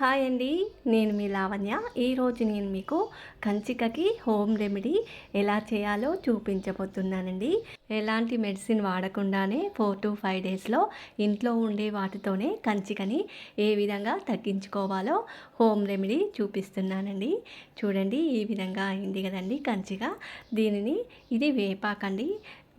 Hi అండి నేను మీ లావణ్య. ఈరోజు నేను మీకు కంచికకి హోమ్ రెమెడీ ఎలా చేయాలో చూపించబోతున్నానండి. ఎలాంటి మెడిసిన్ వాడకుండానే ఫోర్ టు ఫైవ్ డేస్లో ఇంట్లో ఉండే వాటితోనే కంచికని ఏ విధంగా తగ్గించుకోవాలో హోమ్ రెమెడీ చూపిస్తున్నానండి. చూడండి ఈ విధంగా అయింది కదండి కంచిక. దీనిని ఇది వేపాకండి.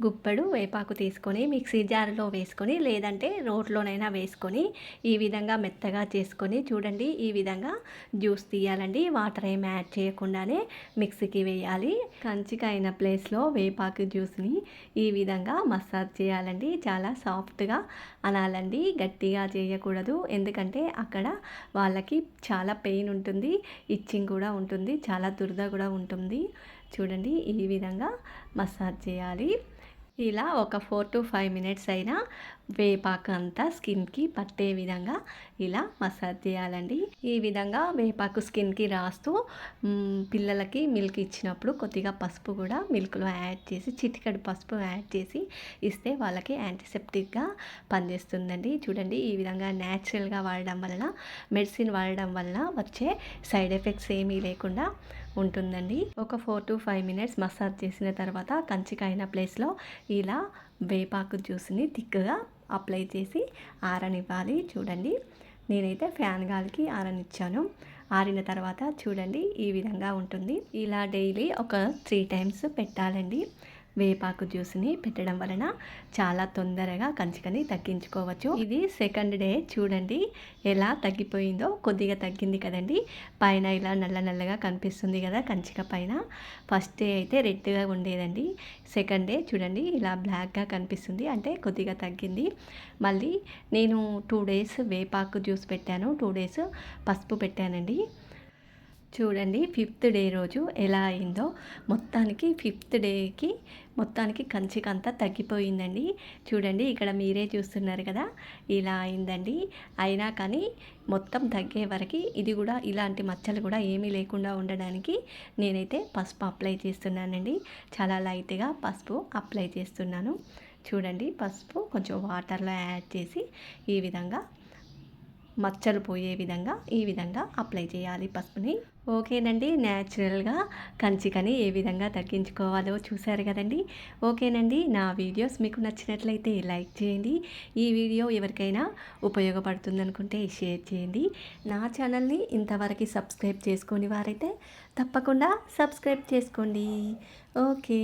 గుప్పెడు వేపాకు తీసుకొని మిక్సీ జార్లో వేసుకొని లేదంటే రోట్లోనైనా వేసుకొని ఈ విధంగా మెత్తగా చేసుకొని చూడండి ఈ విధంగా జ్యూస్ తీయాలండి. వాటర్ ఏం యాడ్ చేయకుండానే మిక్సీకి వేయాలి. కంచిక అయిన ప్లేస్లో వేపాకు జ్యూస్ని ఈ విధంగా మసాజ్ చేయాలండి. చాలా సాఫ్ట్గా అనాలండి. గట్టిగా చేయకూడదు. ఎందుకంటే అక్కడ వాళ్ళకి చాలా పెయిన్ ఉంటుంది ఇచ్చింగ్ కూడా ఉంటుంది చాలా దురద కూడా ఉంటుంది. చూడండి ఈ విధంగా మసాజ్ చేయాలి. ఇలా ఒక ఫోర్ టు ఫైవ్ మినిట్స్ అయినా వేపాకు అంతా స్కిన్కి పట్టే విధంగా ఇలా మసాజ్ చేయాలండి. ఈ విధంగా వేపాకు స్కిన్కి రాస్తూ పిల్లలకి మిల్క్ ఇచ్చినప్పుడు కొద్దిగా పసుపు కూడా మిల్క్లో యాడ్ చేసి చిటికడి పసుపు యాడ్ చేసి ఇస్తే వాళ్ళకి యాంటీసెప్టిక్గా పనిచేస్తుందండి. చూడండి ఈ విధంగా న్యాచురల్గా వాడడం వలన మెడిసిన్ వాడడం వలన వచ్చే సైడ్ ఎఫెక్ట్స్ ఏమీ లేకుండా ఉంటుందండి. ఒక four to five minutes massage చేసిన తర్వాత కంచికైన ప్లేస్లో ఇలా వేపాకు జ్యూస్ని థిక్గా అప్లై చేసి ఆరనివ్వాలి. చూడండి నేనైతే ఫ్యాన్ గాలికి ఆరనిచ్చాను. ఆరిన తర్వాత చూడండి ఈ విధంగా ఉంటుంది. ఇలా డైలీ ఒక త్రీ టైమ్స్ పెట్టాలండి. వేపాకు జ్యూస్ని పెట్టడం వలన చాలా తొందరగా కంచికని తగ్గించుకోవచ్చు. ఇది సెకండ్ డే చూడండి ఎలా తగ్గిపోయిందో. కొద్దిగా తగ్గింది కదండి. పైన ఇలా నల్ల నల్లగా కనిపిస్తుంది కదా కంచిక పైన. ఫస్ట్ డే అయితే రెడ్గా ఉండేదండి. సెకండ్ డే చూడండి ఇలా బ్లాక్గా కనిపిస్తుంది. అంటే కొద్దిగా తగ్గింది. మళ్ళీ నేను టూ డేస్ వేపాకు జ్యూస్ పెట్టాను. టూ డేస్ పసుపు పెట్టానండి. చూడండి ఫిఫ్త్ డే రోజు ఎలా అయిందో. మొత్తానికి ఫిఫ్త్ డేకి మొత్తానికి కంచికంతా తగ్గిపోయిందండి. చూడండి ఇక్కడ మీరే చూస్తున్నారు కదా ఇలా అయిందండి. అయినా కానీ మొత్తం తగ్గే వరకు ఇది కూడా ఇలాంటి మచ్చలు కూడా ఏమీ లేకుండా ఉండడానికి నేనైతే పసుపు అప్లై చేస్తున్నానండి. చాలా లైట్గా పసుపు అప్లై చేస్తున్నాను. చూడండి పసుపు కొంచెం వాటర్లో యాడ్ చేసి ఈ విధంగా మచ్చలు పోయే విధంగా ఈ విధంగా అప్లై చేయాలి పసుపుని. ఓకేనండి న్యాచురల్గా కంచికని ఏ విధంగా తగ్గించుకోవాలో చూసారు కదండి. ఓకేనండి నా వీడియోస్ మీకు నచ్చినట్లయితే లైక్ చేయండి. ఈ వీడియో ఎవరికైనా ఉపయోగపడుతుందనుకుంటే షేర్ చేయండి. నా ఛానల్ని ఇంతవరకు సబ్స్క్రైబ్ చేసుకొని వారైతే తప్పకుండా సబ్స్క్రైబ్ చేసుకోండి. ఓకే.